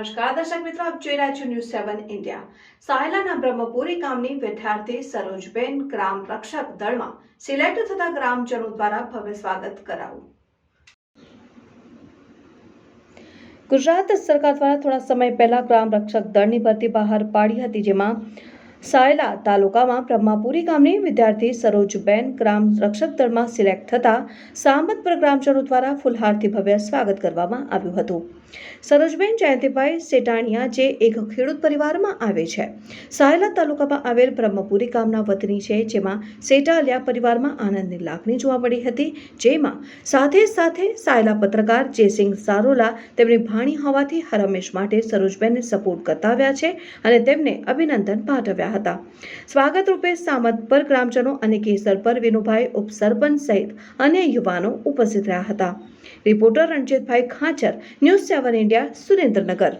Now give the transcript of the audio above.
નમસ્કાર, દર્શક મિત્રો, આપ જોઈ રહ્યા છો ન્યૂઝ સેવન ઇન્ડિયા સાયલાના બ્રહ્મપુરી ગામની વિદ્યાર્થી સરોજબેન ગ્રામ રક્ષક દળમાં સિલેક્ટ થતા ગ્રામજનો દ્વારા ભવ્ય સ્વાગત કરાવું ગુજરાત સરકાર દ્વારા થોડા સમય પહેલા ગ્રામ રક્ષક દળની ભરતી બહાર પાડી હતી, જેમાં સાયલા તાલુકામાં બ્રહ્માપુરી ગામની વિદ્યાર્થી સરોજબેન ગ્રામ રક્ષક દળમાં સિલેક્ટ થતા સામતપર ગ્રામજનો દ્વારા ફુલહારથી ભવ્ય સ્વાગત કરવામાં આવ્યું હતું. સરોજબેન જયંતિભાઈ સેટાણીયા જે એક ખેડૂત પરિવારમાં આવે છે. સાયલા તાલુકામાં આવેલ બ્રહ્મપુરી ગામના વતની છે, જેમાં સેટાલિયા પરિવારમાં આનંદની લાગણી જોવા મળી હતી, જેમાં સાથે સાથે સાયલા પત્રકાર જયસિંહ સારોલા તેમની ભાણી હોવાથી હરમેશ માટે સરોજબેનને સપોર્ટ કરતા આવ્યા છે અને તેમને અભિનંદન પાઠવ્યા હતા. સ્વાગત રૂપે સામત પર ગ્રામજનો અને કેસર પર વિનુભાઈ ઉપસરપંચ સહિત અન્ય યુવાનો ઉપસ્થિત રહ્યા હતા. Reporter Ranjitbhai Khanchar, News Seven India, Surendranagar.